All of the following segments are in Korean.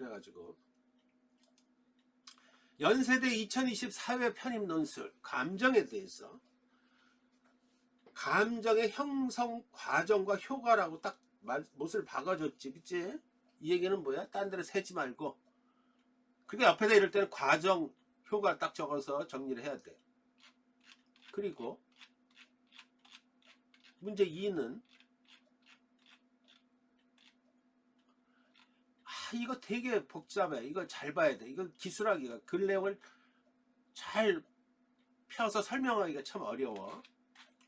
그래가지고. 연세대 2020 사회 편입 논술 감정에 대해서. 감정의 형성 과정과 효과라고 딱 말- 못을 박아줬지. 그치? 이 얘기는 뭐야? 딴 데로 세지 말고. 그게 옆에다 이럴 때는 과정 효과 딱 적어서 정리를 해야 돼. 그리고 문제 2는 아 이거 되게 복잡해. 이거 잘 봐야 돼. 이거 기술하기가 글 내용을 잘 펴서 설명하기가 참 어려워.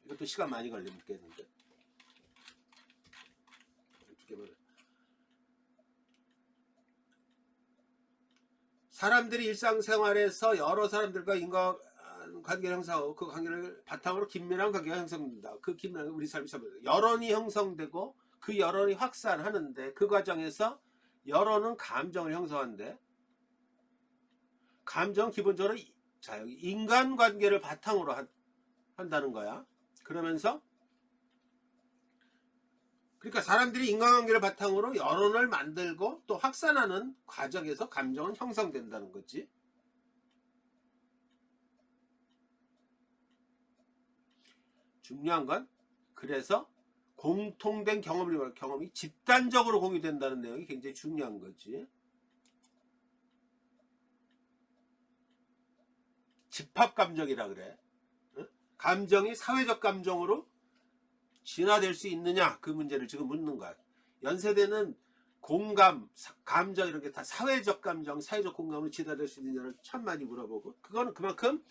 이것도 시간 많이 어떻게 보면. 사람들이 일상생활에서 여러 사람들과 인과 관계를 형성하고 그 관계를 바탕으로 긴밀한 관계가 형성된다. 그 긴밀한 우리 삶이 참 여론이 형성되고 그 여론이 확산하는데 그 과정에서 여론은 감정을 형성하는데 감정 은 기본적으로 이- 자 인간관계를 바탕으로 한, 한다는 거야. 그러면서 그러니까 사람들이 인간관계를 바탕으로 여론을 만들고 또 확산하는 과정에서 감정은 형성된다는 거지. 중요한 건 그래서 공통된 경험을 말해 경험이 집단적으로 공유된다는 내용이 굉장히 중요한 거지. 집합 감정이라 그래. 응? 감정이 사회적 감정으로 진화될 수 있느냐 그 문제를 지금 묻는 거야. 연세대는 공감, 사- 감정 이런 게 다 사회적 감정, 사회적 공감으로 진화될 수 있느냐를 참 많이 물어보고 그거는 그만큼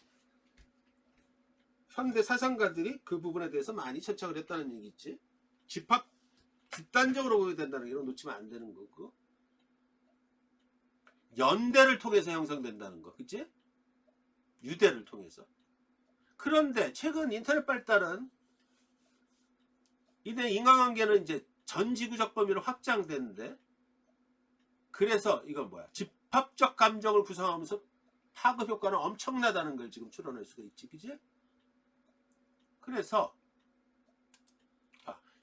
현대 사상가들이 그 부분에 대해서 많이 채착을 했다는 얘기지. 집합 집단적으로 보게 된다는 게 놓치면 안 되는 거고 연대를 통해서 형성된다는 거, 그치? 유대를 통해서. 그런데 최근 인터넷 발달은 이내 인간관계는 이제 전 지구적 범위로 확장되는데 그래서 이건 뭐야? 집합적 감정을 구성하면서 파급 효과는 엄청나다는 걸 지금 추론할 수가 있지, 그지? 그래서 아,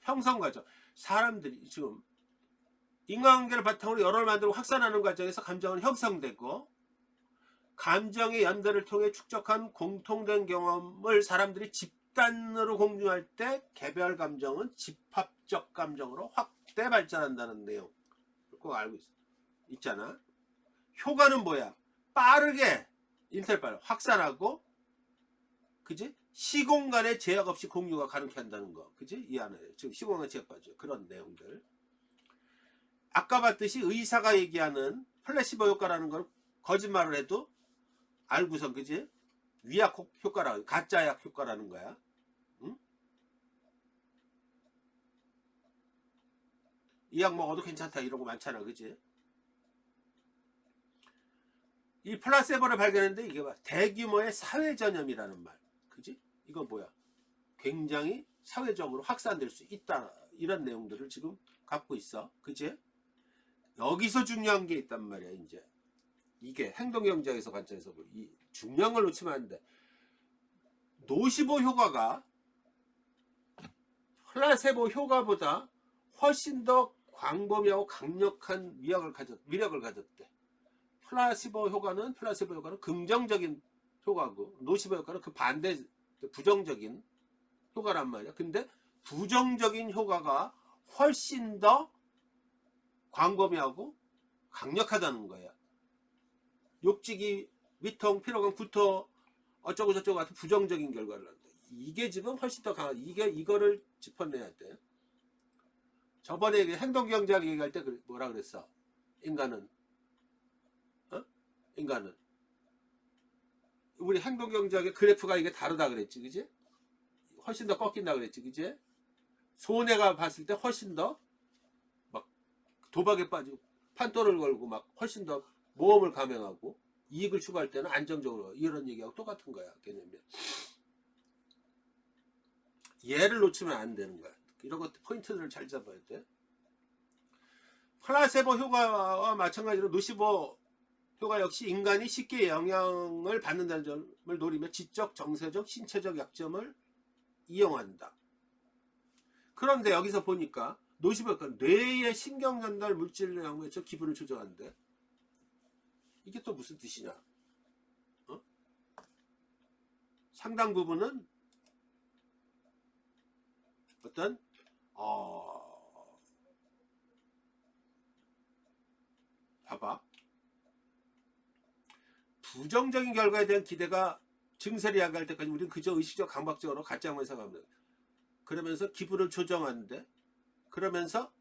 형성 과정 사람들이 지금 인간관계를 바탕으로 여론을 만들고 확산하는 과정에서 감정은 형성되고 감정의 연대를 통해 축적한 공통된 경험을 사람들이 집단으로 공유할 때 개별 감정은 집합적 감정으로 확대 발전한다는 내용. 꼭 알고 있, 있잖아. 효과는 뭐야? 빠르게 인터넷 발 확산하고 그지 시공간의 제약 없이 공유가 가능케 한다는 거 그지 이 안에 지금 시공간 제약 빠져 그런 내용들 아까 봤듯이 의사가 얘기하는 플래시보 효과라는 걸 거짓말을 해도 알고선 그지 위약 효- 효과라 가짜 약 효과라는 거야. 응? 이 약 먹어도 괜찮다 이런 거 많잖아, 그지? 이 플라세보를 발견했는데 이게 봐 대규모의 사회 전염이라는 말? 이건 뭐야? 굉장히 사회적으로 확산될 수 있다 이런 내용들을 지금 갖고 있어, 그지? 여기서 중요한 게 있단 말이야, 이제. 이게 행동경제에서 관점에서 보- 이 중요한 걸 놓치면 안 돼. 노시보 효과가 플라세보 효과보다 훨씬 더 광범위하고 강력한 위력을 가졌 위력을 가졌대. 플라시보 효과는 플라세보 효과는 긍정적인 효과고 노시보 효과는 그 반대 부정적인 효과란 말이야. 근데 부정적인 효과가 훨씬 더 광범위하고 강력하다는 거야. 욕지기, 위통, 피로감, 구토 어쩌고 저쩌고 같은 부정적인 결과를 한다. 이게 지금 훨씬 더 강한 이게 이거를 짚어내야 돼. 저번에 그 행동경제학 얘기할 때 그- 뭐라 그랬어? 인간은 어? 인간은 우리 행동 경제학의 그래프가 이게 다르다 그랬지, 그지? 훨씬 더 꺾인다 그랬지, 그지? 손해가 봤을 때 훨씬 더 막 도박에 빠지고 판도를 걸고 막 훨씬 더 모험을 감행하고 이익을 추구할 때는 안정적으로 이런 얘기하고 똑같은 거야 개념이 얘를 놓치면 안 되는 거야 이런 것들 포인트들을 잘 잡아야 돼 플라세보 효과와 마찬가지로 노시보 효과 역시 인간이 쉽게 영향을 받는다는 점을 노리며 지적, 정서적, 신체적 약점을 이용한다 그런데 여기서 보니까 효과 뇌의 신경 전달 물질을 양보해서 기분을 조절하는데 이게 또 무슨 뜻이냐? 어? 상당 부분은 어떤 어 봐봐 부정적인 결과에 대한 기대가 증세를 야기할 때까지 우리는 그저 의식적 강박적으로 가짜만 생각합니다. 그러면서 기분을 조정하는데 그러면서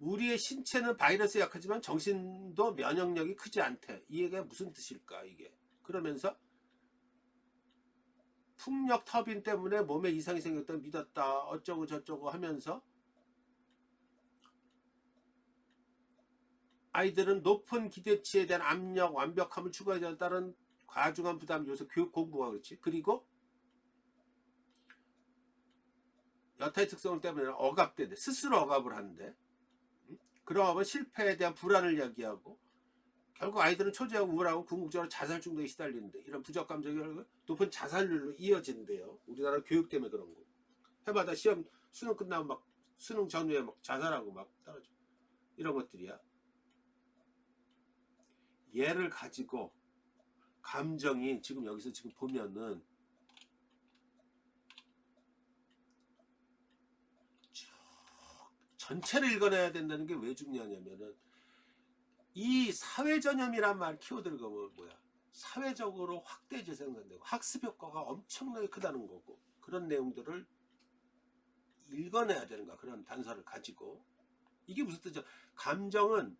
우리의 신체는 바이러스에 약하지만 정신도 면역력이 크지 않대. 이 얘기가 무슨 뜻일까 이게. 그러면서 풍력 터빈 때문에 몸에 이상이 생겼다 믿었다 어쩌고 저쩌고 하면서 아이들은 높은 기대치에 대한 압력, 완벽함을 추구하지 따른 과중한 부담 요소 교육 공부가 그렇지. 그리고 여타의 특성 때문에 억압되는데 스스로 억압을 하는데 음? 그러면 실패에 대한 불안을 이야기하고 결국 아이들은 초조하고 우울하고 궁극적으로 자살 중독에 시달리는데 이런 부적 감정이 결국 높은 자살률로 이어진대요. 우리나라 교육 때문에 그런 거. 해마다 시험 수능 끝나면 막 수능 전후에 막 자살하고 막 떨어져. 이런 것들이야. 얘를 가지고 감정이 지금 여기서 지금 보면은 쭉 전체를 읽어내야 된다는 게 왜 중요하냐면은 이 사회 전염이란 말 키워드를 보면 뭐야? 사회적으로 확대 재생산되고 학습 효과가 엄청나게 크다는 거고 그런 내용들을 읽어내야 되는 거야. 그런 단서를 가지고. 이게 무슨 뜻이야? 감정은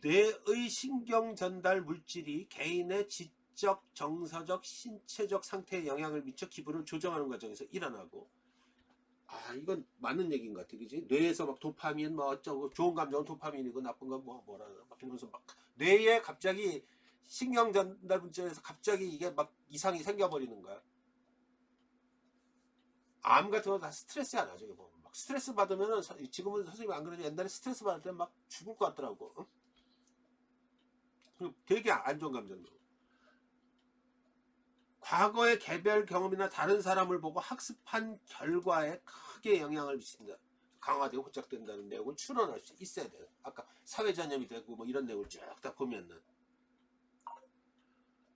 뇌의 신경 전달 물질이 개인의 지적, 정서적, 신체적 상태에 영향을 미쳐 기분을 조정하는 과정에서 일어나고 아 이건 맞는 얘기인 것 같아. 그지? 뇌에서 막 도파민 뭐 어쩌고 좋은 감정은 도파민이고 나쁜 건 뭐 뭐라 막 이러면서 막 뇌에 갑자기 신경 전달 물질에서 갑자기 이게 막 이상이 생겨버리는 거야. 암 같은 거 다 스트레스야 나중에 보면. 막 스트레스 받으면은 서- 지금은 선생님이 안 그러지 옛날에 스트레스 받을 때 막 죽을 것 같더라고. 응? 그리고 되게 안 좋은 감정도. 과거의 개별 경험이나 다른 사람을 보고 학습한 결과에 크게 영향을 미친다. 강화되고 호착된다는 내용을 추론할 수 있어야 돼요. 아까 사회 전염이 되고 뭐 이런 내용을 쭉 다 보면은.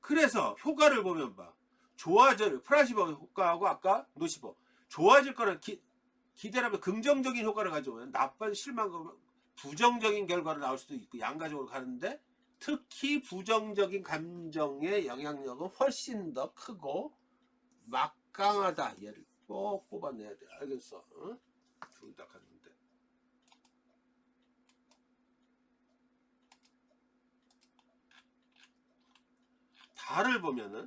그래서 효과를 보면 봐. 좋아질 플라시보 효과하고 아까 노시보 좋아질 거는 기, 기대라면 긍정적인 효과를 가져오면 나쁜 실망 부정적인 결과를 나올 수도 있고 양가적으로 가는데 특히 부정적인 감정의 영향력은 훨씬 더 크고 막강하다. 얘를 꼭 뽑아내야 돼. 알겠어? 응? 둘다 갔는데. 다를 보면은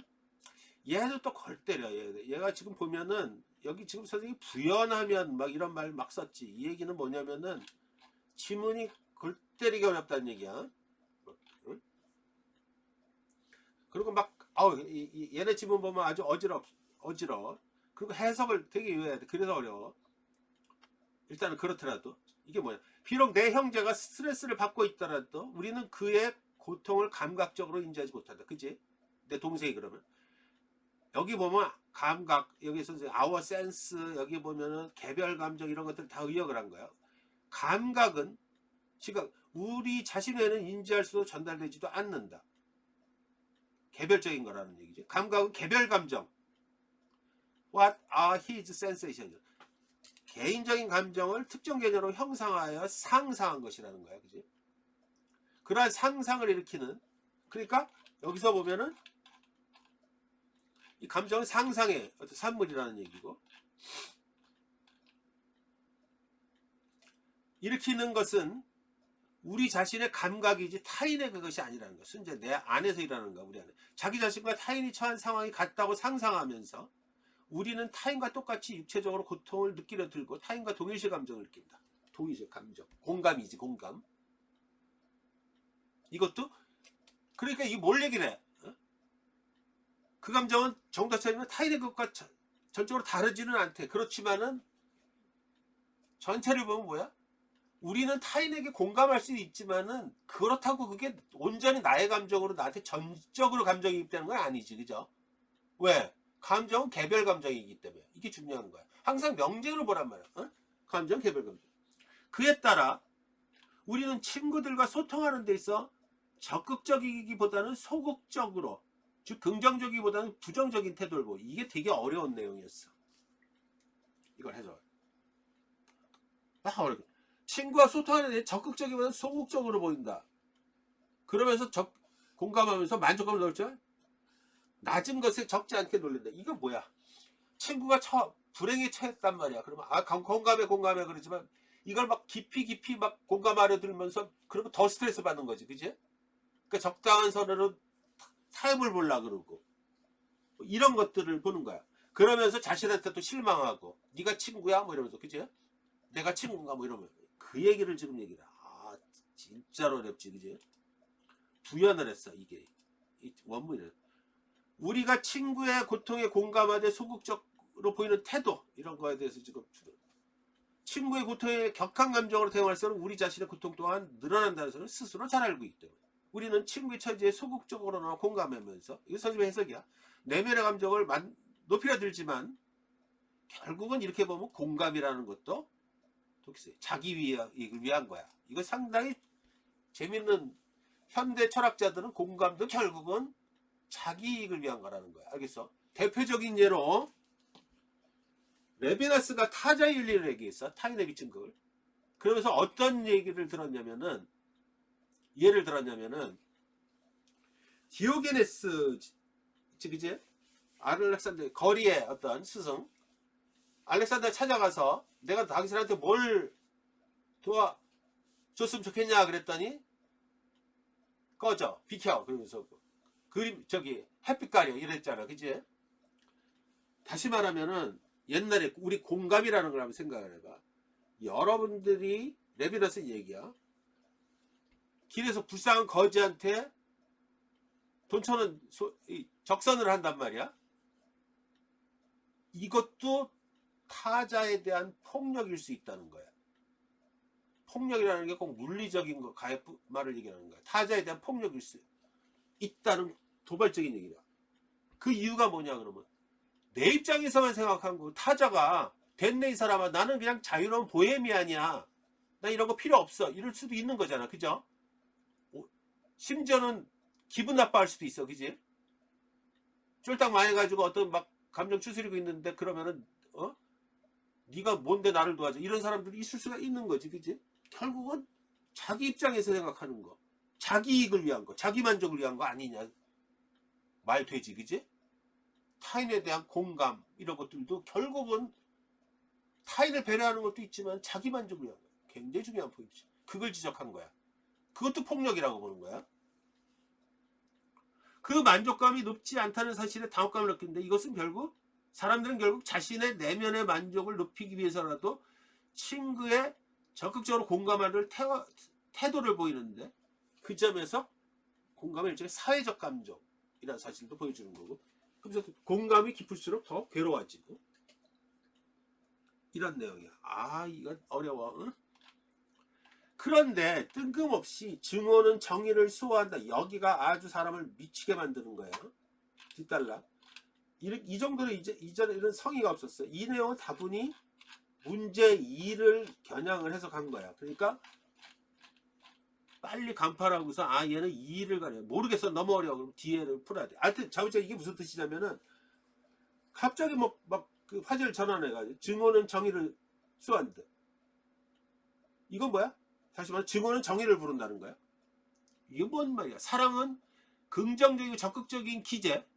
얘도 또 걸 때려. 얘. 얘가 지금 보면은 여기 지금 선생님이 부연하면 막 이런 말 막 썼지. 이 얘기는 뭐냐면은 지문이 골 때리기 어렵다는 얘기야. 응? 그리고 막 아우 얘네 지문 보면 아주 어지럽 어지러. 그리고 해석을 되게 유해야 돼. 그래서 어려워. 일단은 그렇더라도 이게 뭐야? 비록 내 형제가 스트레스를 받고 있더라도 우리는 그의 고통을 감각적으로 인지하지 못한다. 그지? 내 동생이 그러면 여기 보면 감각 여기서 이제 아워 센스 여기 보면은 개별 감정 이런 것들 다 의역을 한 거야. 감각은 지금 우리 자신에는 인지할 수도 전달되지도 않는다. 개별적인 거라는 얘기죠. 감각은 개별 감정. What are his sensations? 개인적인 감정을 특정 개념으로 형상하여 상상한 것이라는 거야. 그지? 그러한 상상을 일으키는 그러니까 여기서 보면은 이 감정은 상상의 어떤 산물이라는 얘기고 일으키는 것은 우리 자신의 감각이지 타인의 그것이 아니라는 거. 순전 내 안에서 일하는 거야, 우리 안에. 자기 자신과 타인이 처한 상황이 같다고 상상하면서 우리는 타인과 똑같이 육체적으로 고통을 느끼려 들고 타인과 동일시 감정을 느낀다. 동일시 감정. 공감이지, 공감. 이것도 그러니까 이게 뭘 얘기를 해? 어? 그 감정은 정도 차이면 타인의 것과 전- 전적으로 다르지는 않대. 그렇지만은 전체를 보면 뭐야? 우리는 타인에게 공감할 수 있지만은 그렇다고 그게 온전히 나의 감정으로 나한테 전적으로 감정이 입되는 건 아니지, 그죠? 왜? 감정은 개별 감정이기 때문에 이게 중요한 거야. 항상 명제로 보란 말이야. 어? 감정 개별 감정. 그에 따라 우리는 친구들과 소통하는 데 있어 적극적이기보다는 소극적으로 즉 긍정적이기보다는 부정적인 태도를 보여 이게 되게 어려운 내용이었어 이걸 해서 아 어렵 친구와 소통하는 데 적극적이보다는 소극적으로 보인다. 그러면서 적, 공감하면서 만족감을 넣었죠 낮은 것에 적지 않게 놀린다. 이건 뭐야? 친구가 처, 불행에 처했단 말이야. 그러면 아 공- 공감해 공감해 그러지만 이걸 막 깊이 깊이 막 공감하려 들면서 그러면 더 스트레스 받는 거지. 그지 그러니까 적당한 선으로 타협을 보려 그러고. 뭐 이런 것들을 보는 거야. 그러면서 자신한테 또 실망하고 네가 친구야? 뭐 이러면서. 그지? 내가 친구인가? 뭐 이러면 그 얘기를 지금 얘기다. 아 진짜로 어렵지 그지? 부연을 했어 이게. 이 원문이 우리가 친구의 고통에 공감하되 소극적으로 보이는 태도 이런 거에 대해서 지금 친구의 고통에 격한 감정으로 대응할수록 우리 자신의 고통 또한 늘어난다는 것을 스스로 잘 알고 있기 때문에. 우리는 친구의 처지에 소극적으로나 공감하면서 이거 선생님의 해석이야. 내면의 감정을 만- 높이려 들지만 결국은 이렇게 보면 공감이라는 것도 독세 자기 이익을 위한 거야. 이거 상당히 재밌는 현대 철학자들은 공감도 결국은 자기 이익을 위한 거라는 거야. 알겠어? 대표적인 예로 레비나스가 타자의 윤리를 얘기했어 타인의 미친 걸 그러면서 어떤 얘기를 들었냐면은 예를 들었냐면은 디오게네스 즉 이제 알렉산더 거리의 어떤 스승. 알렉산더 찾아가서 내가 당신한테 뭘 도와줬으면 좋겠냐 그랬더니 꺼져. 비켜 그러면서 그림 저기 햇빛 가려. 이랬잖아. 그지 다시 말하면은 옛날에 우리 공감이라는 걸 한번 생각을 해봐. 여러분들이 레비너스 얘기야. 길에서 불쌍한 거지한테 돈 천원 적선을 한단 말이야. 이것도 타자에 대한 폭력일 수 있다는 거야. 폭력이라는 게 꼭 물리적인 거, 가해 말을 얘기하는 거야. 타자에 대한 폭력일 수 있다는 도발적인 얘기다. 그 이유가 뭐냐 그러면 내 입장에서만 생각한 거 타자가 됐네 이 사람아 나는 그냥 자유로운 보헤미안이야. 나 이런 거 필요 없어. 이럴 수도 있는 거잖아. 그죠? 심지어는 기분 나빠할 수도 있어, 그지? 쫄딱 망해가지고 어떤 막 감정 추스리고 있는데 그러면은 어? 네가 뭔데 나를 도와줘? 이런 사람들이 있을 수가 있는 거지, 그지? 결국은 자기 입장에서 생각하는 거, 자기 이익을 위한 거, 자기 만족을 위한 거 아니냐 말 되지, 그지? 타인에 대한 공감 이런 것들도 결국은 타인을 배려하는 것도 있지만 자기 만족을 위한 거, 굉장히 중요한 포인트. 그걸 지적한 거야. 그것도 폭력이라고 보는 거야. 그 만족감이 높지 않다는 사실에 당혹감을 느끼는데 이것은 결국 사람들은 결국 자신의 내면의 만족을 높이기 위해서라도 친구의 적극적으로 공감하는 태도를 보이는데 그 점에서 공감은 일종의 사회적 감정이라는 사실도 보여주는 거고 그래서 공감이 깊을수록 더 괴로워지고 이런 내용이야. 아 이건 어려워. 응? 그런데 뜬금없이 증오는 정의를 수호한다. 여기가 아주 사람을 미치게 만드는 거예요. 뒷달라. 이, 이 정도로 이제 이전에 이런 성의가 없었어. 이 내용은 다분히 문제 2를 겨냥을 해서 간 거야. 그러니까 빨리 간파하고서 아 얘는 2를 가려 모르겠어 너무 어려워 그럼 뒤에를 풀어야 돼. 하여튼 자우자 이게 무슨 뜻이냐면은 갑자기 뭐 막 그 화제를 전환해가지고 증오는 정의를 수호한다. 이건 뭐야? 다시 말해 증오는 정의를 부른다는 거야. 이게 뭔 말이야? 사랑은 긍정적이고 적극적인 기제,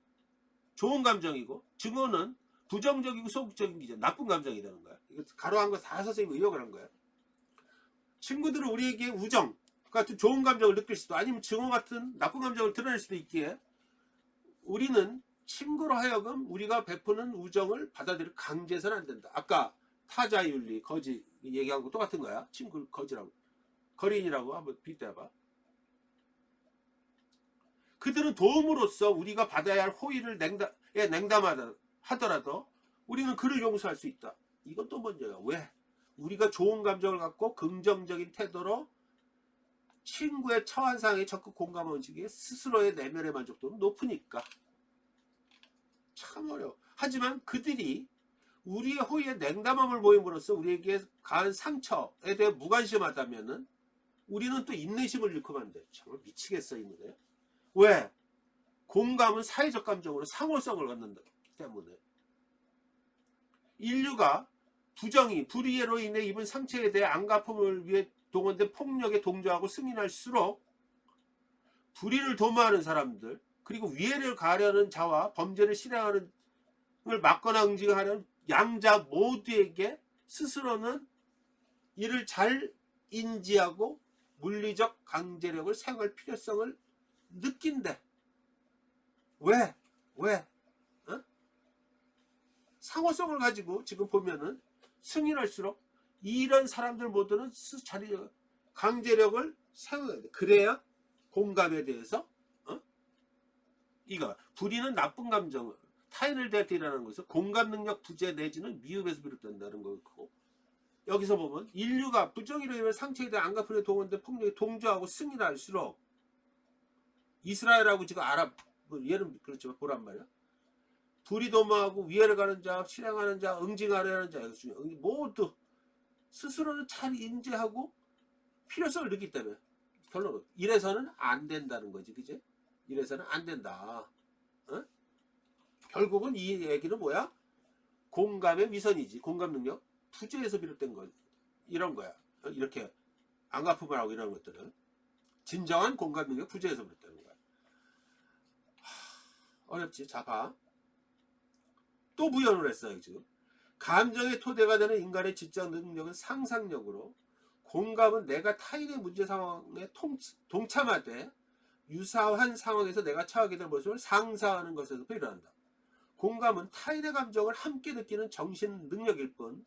좋은 감정이고 증오는 부정적이고 소극적인 기제, 나쁜 감정이 되는 거야. 이거 가로한 거다 선생님이 의역을 한 거야. 친구들은 우리에게 우정 같은 좋은 감정을 느낄 수도 아니면 증오 같은 나쁜 감정을 드러낼 수도 있기에 우리는 친구로 하여금 우리가 베푸는 우정을 받아들일 강제해서는 안 된다. 아까 타자윤리 거지 얘기한 거 똑같은 거야. 친구 거지라고. 거린이라고 한번 빗대봐. 그들은 도움으로써 우리가 받아야 할 호의를 냉담, 에 냉담하다 하더라도 우리는 그를 용서할 수 있다. 이건 또 문제야. 왜? 우리가 좋은 감정을 갖고 긍정적인 태도로 친구의 처한 상에 적극 공감하는 시기에 스스로의 내면의 만족도는 높으니까. 참 어려워. 하지만 그들이 우리의 호의에 냉담함을 보임으로써 우리에게 가한 상처에 대해 무관심하다면은 우리는 또 인내심을 잃고만 안 돼. 정말 미치겠어 이 노래. 왜? 공감은 사회적 감정으로 상호성을 갖는다 때문에 인류가 부정이 불이해로 인해 입은 상처에 대해 안갚음을 위해 동원된 폭력에 동조하고 승인할수록 불의를 도모하는 사람들 그리고 위해를 가하려는 자와 범죄를 실행하는 을 막거나 응징하는 양자 모두에게 스스로는 이를 잘 인지하고 물리적 강제력을 사용할 필요성을 느낀대. 왜? 왜? 어? 상호성을 가지고 지금 보면은 승인할수록 이런 사람들 모두는 스 자리 강제력을 사용해야 돼. 그래야 공감에 대해서 어? 이거 불의는 나쁜 감정을 타인을 대할 때 일어나는 것은 공감 능력 부재 내지는 미흡에서 비롯된다는 거고 여기서 보면 인류가 부정의로 인해 상처에 대한 안갚음에 동원된 폭력에 동조하고 승인할수록 이스라엘하고 지금 아랍 뭐 얘는 그렇지만 보란 말이야. 불이 도모하고 위해를 가는 자 실행하는 자 응징하려는 자 응- 모두 스스로는 잘 인지하고 필요성을 느끼기 때문에 결론은 이래서는 안 된다는 거지 그지? 이래서는 안 된다. 어? 결국은 이 얘기는 뭐야? 공감의 위선이지. 공감 능력. 부재에서 비롯된 거 이런 거야. 어? 이렇게 안 갚음을 하고 이런 것들은. 진정한 공감 능력 부재에서 하, 어렵지 자봐 또 부연을 했어요 지금 감정의 토대가 되는 인간의 지적 능력은 상상력으로 공감은 내가 타인의 문제 상황에 통, 동참하되 유사한 상황에서 내가 처하게 될 모습을 상상하는 것에서 일어난다. 공감은 타인의 감정을 함께 느끼는 정신 능력일 뿐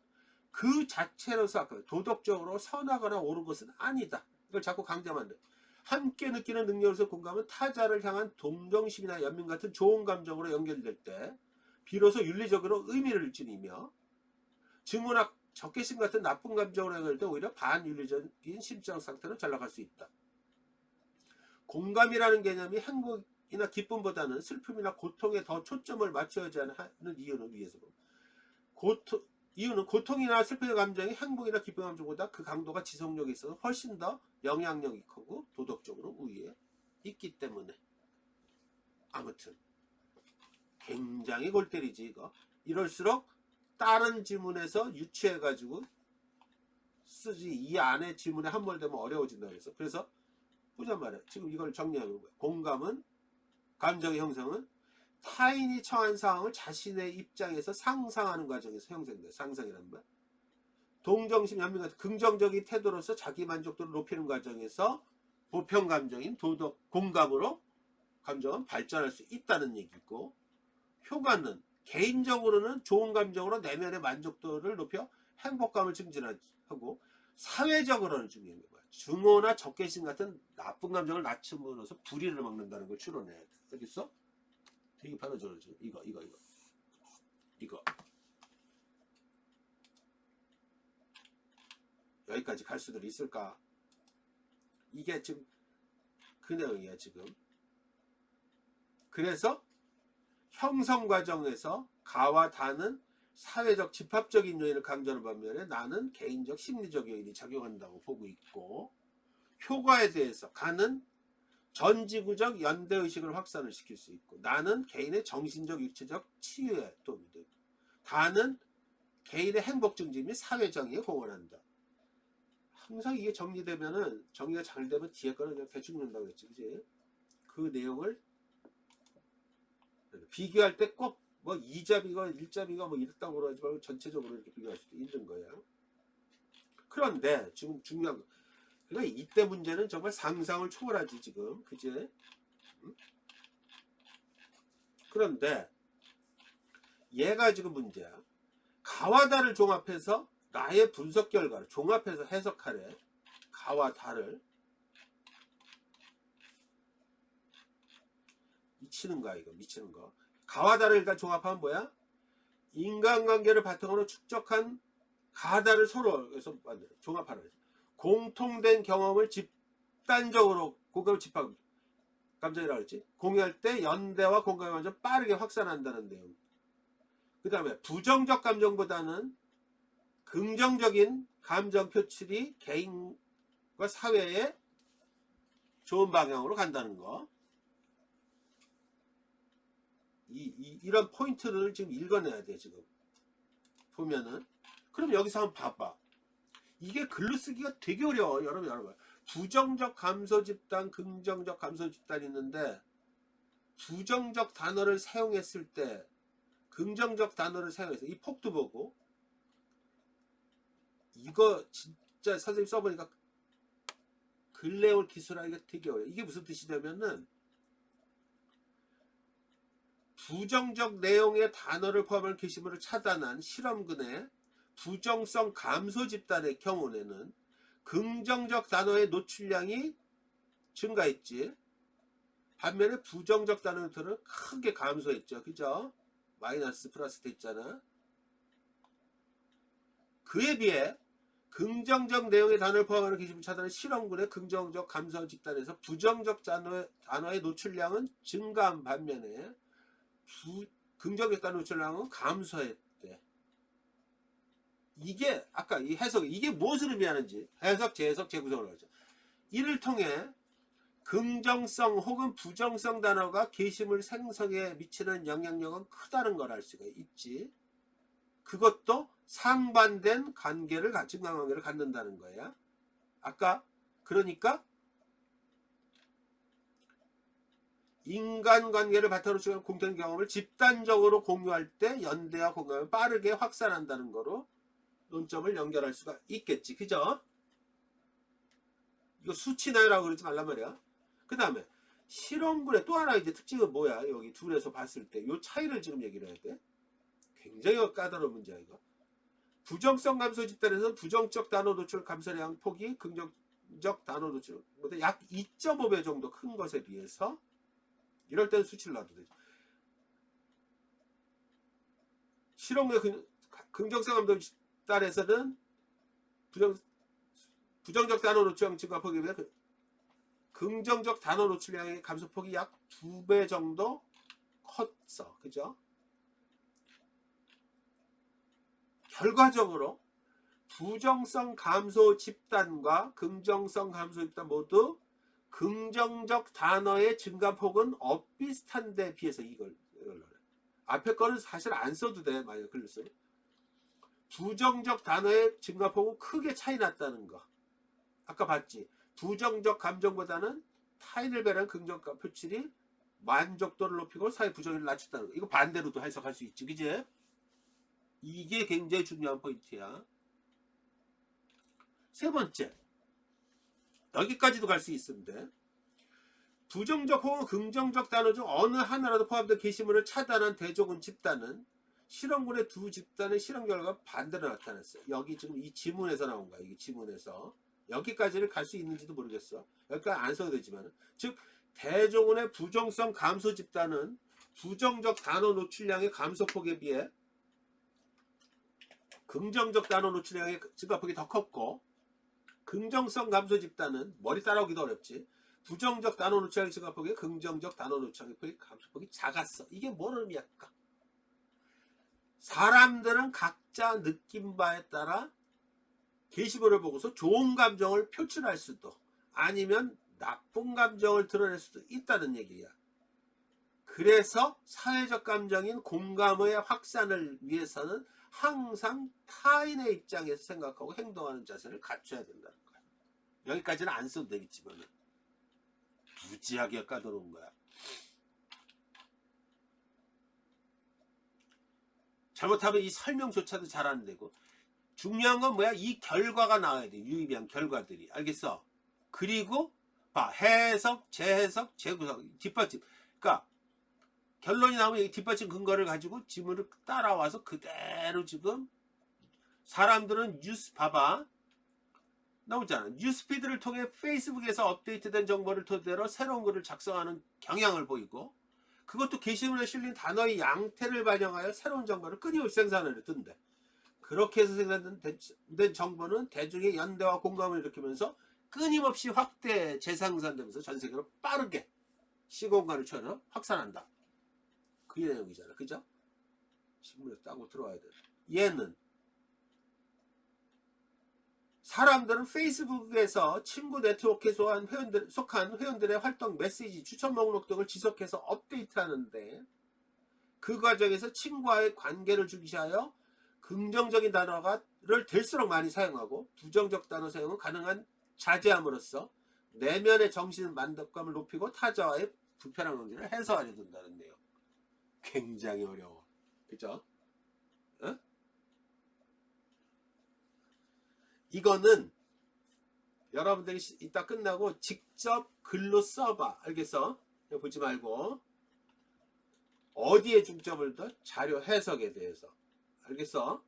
그 자체로서 도덕적으로 선하거나 옳은 것은 아니다. 이걸 자꾸 강조하면 안 돼. 함께 느끼는 능력으로서 공감은 타자를 향한 동정심이나 연민 같은 좋은 감정으로 연결될 때 비로소 윤리적으로 의미를 지니며 증오나 적개심 같은 나쁜 감정으로 연결될 때 오히려 반윤리적인 심적 상태로 전락할 수 있다. 공감이라는 개념이 행복이나 기쁨보다는 슬픔이나 고통에 더 초점을 맞춰야지 하는 이유는 위에서. 고통, 이유는 고통이나 슬픔의 감정이 행복이나 기쁨의 감정보다 그 강도가 지속력이 있어서 훨씬 더 영향력이 크고 도덕적으로 우위에 있기 때문에. 아무튼 굉장히 골 때리지 이거. 이럴수록 다른 지문에서 유추해 가지고 쓰지 이 안에 지문에 함몰되면 어려워진다 그래서. 그래서 보자 말이야. 지금 이걸 정리하는 거야. 공감은 감정의 형성은 타인이 처한 상황을 자신의 입장에서 상상하는 과정에서 형성돼. 상상이라는 거야 동정심 연민 같은 긍정적인 태도로서 자기 만족도를 높이는 과정에서 보편 감정인 도덕 공감으로 감정은 발전할 수 있다는 얘기고 효과는 개인적으로는 좋은 감정으로 내면의 만족도를 높여 행복감을 증진하고 사회적으로는 중요한 거야. 증오나 적개심 같은 나쁜 감정을 낮춤으로써 불의를 막는다는 걸 추론해. 알겠어? 되게 바로죠. 이거 이거 이거 이거 여기까지 갈 수도 있을까? 이게 지금 그 내용이야 지금. 그래서 형성 과정에서 가와 다는 사회적 집합적인 요인을 강조하는 반면에 나는 개인적 심리적 요인이 작용한다고 보고 있고 효과에 대해서 가는 전지구적 연대의식을 확산을 시킬 수 있고 나는 개인의 정신적 육체적 치유에 도움이 되고 다는 개인의 행복 증진 및 사회 정의에 공헌한다. 항상 이게 정리되면은 정리가 잘 되면 뒤에 거는 그냥 대충 넣는다고 했지 그지? 그 내용을 비교할 때 꼭뭐 2잡이가 1잡이가 뭐 이랬다고 그러지 말고 전체적으로 이렇게 비교할 수도 있는 거야. 그런데 지금 중요한 거. 그러니까 이때 문제는 정말 상상을 초월하지 지금. 그지? 응? 그런데 얘가 지금 문제야. 가와 다를 종합해서 나의 분석 결과를 종합해서 해석하래. 가와 다를 미치는 거야 이거 미치는 거. 가와 다를 일단 종합하면 뭐야? 인간관계를 바탕으로 축적한 가다를 서로 해서 만들어 종합하라. 공통된 경험을 집단적으로 공감을 집합 감정이라고 했지. 공유할 때 연대와 공감이 먼저 빠르게 확산한다는 내용. 그 다음에 부정적 감정보다는 긍정적인 감정 표출이 개인과 사회에 좋은 방향으로 간다는 거. 이, 이, 이런 포인트를 지금 읽어내야 돼, 지금. 보면은. 그럼 여기서 한번 봐봐. 이게 글로 쓰기가 되게 어려워, 여러분, 여러분. 부정적 감소 집단, 긍정적 감소 집단이 있는데, 부정적 단어를 사용했을 때, 긍정적 단어를 사용해서, 이 폭도 보고, 이거 진짜 선생님 써보니까 글래올 기술하기가 되게 어려워. 이게 무슨 뜻이냐면은, 부정적 내용의 단어를 포함한 게시물을 차단한 실험군의 부정성 감소 집단의 경우에는 긍정적 단어의 노출량이 증가했지. 반면에 부정적 단어들은 크게 감소했죠. 그죠? 마이너스 플러스 됐잖아. 그에 비해 긍정적 내용의 단어를 포함하는 게시물 차단은 실험군의 긍정적 감소 집단에서 부정적 단어의, 단어의 노출량은 증가한 반면에 부, 긍정적 단어 노출량은 감소했대. 이게 아까 이 해석 이게 무엇을 의미하는지 해석, 재해석, 재구성을 하죠. 이를 통해 긍정성 혹은 부정성 단어가 게시물 생성에 미치는 영향력은 크다는 걸 알 수가 있지. 그것도 상반된 관계를 가진 관계를 갖는다는 거야. 아까 그러니까 인간관계를 바탕으로 주는 공통 경험을 집단적으로 공유할 때 연대와 공감을 빠르게 확산한다는 거로 논점을 연결할 수가 있겠지. 그죠? 이거 수치 나요라고 그러지 말란 말이야. 그 다음에 실험군의 또 하나 이제 특징은 뭐야? 여기 둘에서 봤을 때이 차이를 지금 얘기를 해야 돼. 굉장히 까다로운 문제야 이거. 부정성 감소 집단에서 부정적 단어 노출 감소량 폭이 긍정적 단어 노출보다 약 2.5배 정도 큰 것에 비해서 이럴 때는 수치를 놔도 되죠. 실험의 긍- 긍정성 감소 집단에서는 부정 부정적 단어 노출량 증가폭에 비해 그 긍정적 단어 노출량의 감소폭이 약두배 정도 컸어. 그죠? 결과적으로 부정성 감소 집단과 긍정성 감소 집단 모두 긍정적 단어의 증가폭은 엇비슷한데 비해서 이걸, 이걸. 앞에 거는 사실 안 써도 돼. 만약 글을 쓰면. 부정적 단어의 증가폭은 크게 차이 났다는 거. 아까 봤지. 부정적 감정보다는 타인을 배려한 긍정감 표출이 만족도를 높이고 사회 부정을 낮췄다는 거. 이거 반대로도 해석할 수 있지. 그지? 이게 굉장히 중요한 포인트야. 세 번째. 여기까지도 갈 수 있는데 부정적 혹은 긍정적 단어 중 어느 하나라도 포함된 게시물을 차단한 대조군 집단은 실험군의 두 집단의 실험 결과가 반대로 나타났어요. 여기 지금 이 지문에서 나온 거야. 이게 지문에서. 여기까지를 갈 수 있는지도 모르겠어. 여기까지 안 써도 되지만. 즉, 대조군의 부정성 감소 집단은 부정적 단어 노출량의 감소폭에 비해 긍정적 단어 노출량의 증가폭이 더 컸고 긍정성 감소 집단은 머리 따라오기도 어렵지. 부정적 단어 노출량의 증가폭에 긍정적 단어 노출량의 감소폭이 작았어. 이게 뭔 의미일까? 사람들은 각자 느낀 바에 따라 게시물을 보고서 좋은 감정을 표출할 수도 아니면 나쁜 감정을 드러낼 수도 있다는 얘기야. 그래서 사회적 감정인 공감의 확산을 위해서는 항상 타인의 입장에서 생각하고 행동하는 자세를 갖춰야 된다는 거야. 여기까지는 안 써도 되겠지만 무지하게 까다로운 거야. 잘못하면 이 설명조차도 잘 안 되고 중요한 건 뭐야? 이 결과가 나와야 돼. 유의미한 결과들이. 알겠어? 그리고 봐. 해석, 재해석, 재구성, 뒷받침. 그러니까 결론이 나오면 이 뒷받침 근거를 가지고 지문을 따라와서 그대로 지금 사람들은 뉴스 봐봐. 나오잖아. 뉴스피드를 통해 페이스북에서 업데이트된 정보를 토대로 새로운 글을 작성하는 경향을 보이고 그것도 게시물에 실린 단어의 양태를 반영하여 새로운 정보를 끊임없이 생산을 했던데 그렇게 해서 생산된 정보는 대중의 연대와 공감을 일으키면서 끊임없이 확대 재생산되면서 전 세계로 빠르게 시공간을 초월해 확산한다. 그 내용이잖아. 그죠? 신문에 따고 들어와야 돼. 얘는 사람들은 페이스북에서 친구 네트워크에 속한 회원들, 속한 회원들의 활동 메시지 추천 목록 등을 지속해서 업데이트하는데 그 과정에서 친구와의 관계를 중시하여 긍정적인 단어가를 될수록 많이 사용하고 부정적 단어 사용은 가능한 자제함으로써 내면의 정신 만족감을 높이고 타자와의 불편한 관계를 해소하려 든다는데요. 굉장히 어려워. 그죠? 어? 이거는 여러분들이 시- 이따 끝나고 직접 글로 써봐. 알겠어? 보지 말고. 어디에 중점을 둬? 자료 해석에 대해서. 알겠어?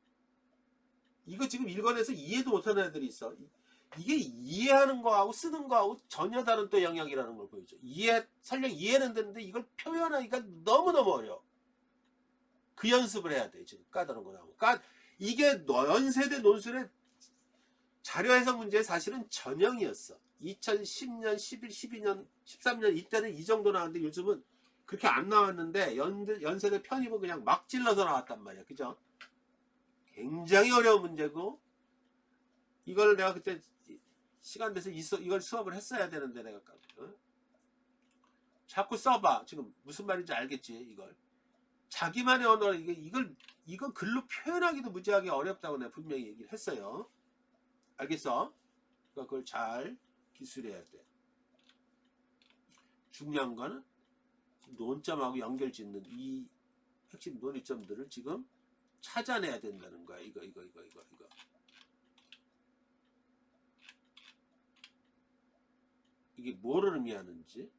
이거 지금 읽어내서 이해도 못하는 애들이 있어. 이- 이게 이해하는 거하고 쓰는 거하고 전혀 다른 또 영역이라는 걸 보여줘. 이해, 설령 이해는 되는데 이걸 표현하기가 너무너무 어려워. 그 연습을 해야 돼, 지금 까다로운 거라고. 까, 이게 연세대 논술의 자료 해석 문제 사실은 전형이었어. 2010년, 11, 12년, 13년 이때는 이 정도 나왔는데 요즘은 그렇게 안 나왔는데 연, 연세대 편입은 그냥 막 찔러서 나왔단 말이야. 그죠? 굉장히 어려운 문제고 이걸 내가 그때 시간 돼서 이걸 수업을 했어야 되는데 내가 어? 자꾸 써봐. 지금 무슨 말인지 알겠지 이걸. 자기만의 언어 이게 이걸 이건 글로 표현하기도 무지하게 어렵다고 내가 분명히 얘기를 했어요. 알겠어? 그러니까 그걸 잘 기술해야 돼. 중요한 거는 논점하고 연결 짓는 이 핵심 논의점들을 지금 찾아내야 된다는 거야. 이거 이거 이거 이거 이거. 이게 뭐를 의미하는지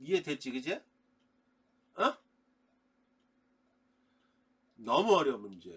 이해됐지 그제? 어? 너무 어려운 문제.